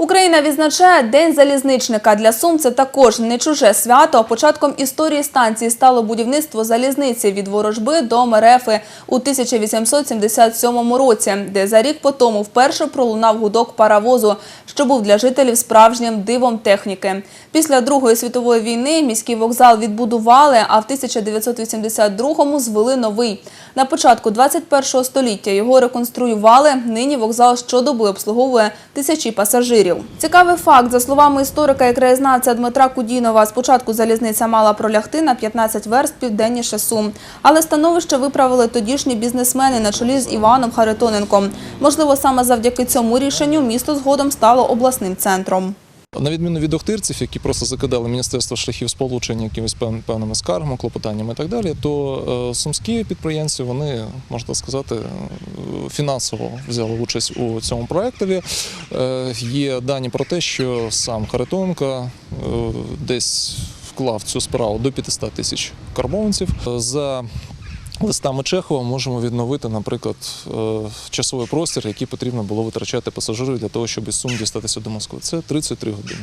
Україна відзначає День залізничника. Для Сум це також не чуже свято. Початком історії станції стало будівництво залізниці від Ворожби до Мерефи у 1877 році, де за рік по тому вперше пролунав гудок паровозу, що був для жителів справжнім дивом техніки. Після Другої світової війни міський вокзал відбудували, а в 1982-му звели новий. На початку 21-го століття його реконструювали. Нині вокзал щодоби обслуговує тисячі пасажирів. Цікавий факт. За словами історика і краєзнавця Дмитра Кудінова, спочатку залізниця мала пролягти на 15 верст південніше Сум. Але становище виправили тодішні бізнесмени на чолі з Іваном Харитоненком. Можливо, саме завдяки цьому рішенню місто згодом стало обласним центром. На відміну від охтирців, які просто закидали Міністерство шляхів сполучення якимись певними скаргами, клопотаннями і так далі, то е, сумські підприємці, вони, можна сказати, е, фінансово взяли участь у цьому проєктові. Е, Є дані про те, що сам Харитоненко е, десь вклав цю справу до 500 тисяч карбованців. За листами Чехова можемо відновити, наприклад, е, часовий простір, який потрібно було витрачати пасажирів для того, щоб із Сум дістатися до Москви. Це 33 години.